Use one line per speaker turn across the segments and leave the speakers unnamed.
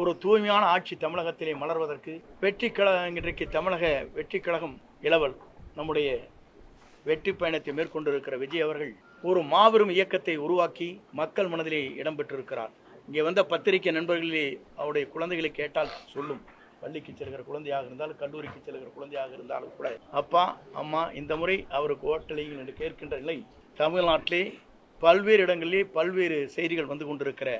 ஒரு தூய்மையான ஆட்சி தமிழகத்திலே மலர்வதற்கு வெற்றி கழகம் இன்றைக்கு தமிழக வெற்றி கழகம் இளவல் நம்முடைய வெற்றி பயணத்தை மேற்கொண்டிருக்கிற விஜய் அவர்கள் ஒரு மாபெரும் இயக்கத்தை உருவாக்கி மக்கள் மனதிலே இடம்பெற்றிருக்கிறார் இங்கே வந்த பத்திரிகை நண்பர்களே அவருடைய குழந்தைகளை கேட்டால் சொல்லும். பள்ளிக்கு செல்கிற குழந்தையாக இருந்தாலும் கல்லூரிக்கு செல்கிற குழந்தையாக இருந்தாலும் கூட அப்பா அம்மா இந்த முறை அவருக்கு ஓட்டலையும் என்று கேட்கின்ற நிலை தமிழ்நாட்டிலே பல்வேறு இடங்களிலே பல்வேறு செய்திகள் வந்து கொண்டிருக்கிற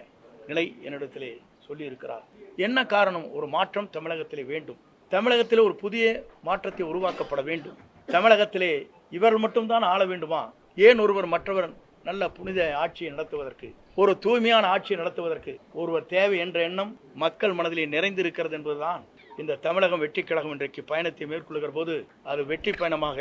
நிலை என்னிடத்திலே சொல்லியிருக்கிறார். என்ன காரணம்? ஒரு மாற்றம் தமிழகத்திலே வேண்டும். தமிழகத்திலே ஒரு புதிய மாற்றத்தை உருவாக்கப்பட வேண்டும். தமிழகத்திலே இவர் மட்டும்தான் ஆள வேண்டுமா? ஏன் ஒருவர் மற்றவர் நல்ல புனித ஆட்சியை நடத்துவதற்கு ஒரு தூய்மையான ஆட்சியை நடத்துவதற்கு ஒருவர் தேவை என்ற எண்ணம் மக்கள் மனதிலே நிறைந்திருக்கிறது என்பதுதான் இந்த தமிழகம் வெற்றி கழகம் இன்றைக்கு பயணத்தை மேற்கொள்கிற போது அது வெற்றி பயணமாக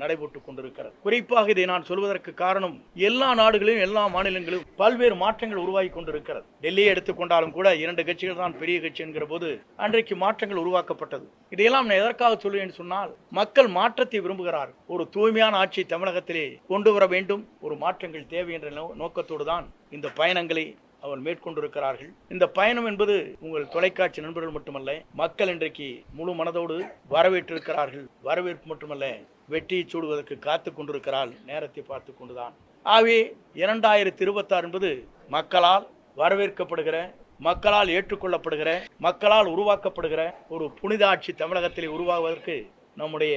நடைபெற்றுக் கொண்டிருக்கிறது. குறிப்பாக இதை நான் சொல்வதற்கு காரணம் எல்லா நாடுகளிலும் எல்லா மாநிலங்களிலும் பல்வேறு மாற்றங்கள் உருவாகி கொண்டிருக்கிறது. டெல்லியை எடுத்துக்கொண்டாலும் கூட இரண்டு கட்சிகள் தான் பெரிய கட்சி என்கிற போது அன்றைக்கு மாற்றங்கள் உருவாக்கப்பட்டது. இதையெல்லாம் நான் எதற்காக சொல்லுவேன் சொன்னால் மக்கள் மாற்றத்தை விரும்புகிறார் ஒரு தூய்மையான ஆட்சி தமிழகத்திலே கொண்டு வர வேண்டும். ஒரு மாற்றங்கள் தேவை என்ற நோ- நோக்கத்தோடு தான் இந்த பயணங்களை அவர் மேற்கொண்டிருக்கிறார்கள். இந்த பயணம் என்பது உங்கள் தொலைக்காட்சி நண்பர்கள் மட்டுமல்ல மக்கள் இன்றைக்கு முழு மனதோடு வரவேற்றிருக்கிறார்கள். வரவேற்பு மட்டுமல்ல வெற்றியை சூடுவதற்கு காத்து கொண்டிருக்கிறாள். நேரத்தை பார்த்து கொண்டுதான். ஆகவே இரண்டாயிரத்தி இருபத்தாறு என்பது மக்களால் வரவேற்கப்படுகிற மக்களால் ஏற்றுக்கொள்ளப்படுகிற மக்களால் உருவாக்கப்படுகிற ஒரு புனித ஆட்சி தமிழகத்தில் உருவாகுவதற்கு நம்முடைய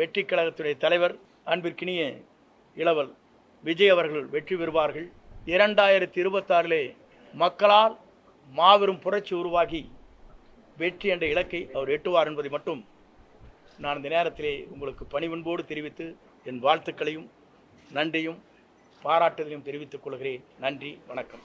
வெற்றி கழகத்துடைய தலைவர் அன்பிற்கினிய இளவல் விஜய் அவர்கள் வெற்றி பெறுவார்கள். இரண்டாயிரத்தி இருபத்தாறிலே மக்களால் மாபெரும் புரட்சி உருவாகி வெற்றி என்ற இலக்கை அவர் எட்டுவார் என்பதை மட்டும் நான் இந்த நேரத்திலே உங்களுக்கு பணிவன்போடு தெரிவித்து என் வாழ்த்துக்களையும் நன்றியும் பாராட்டுதலையும் தெரிவித்துக் கொள்கிறேன். நன்றி வணக்கம்.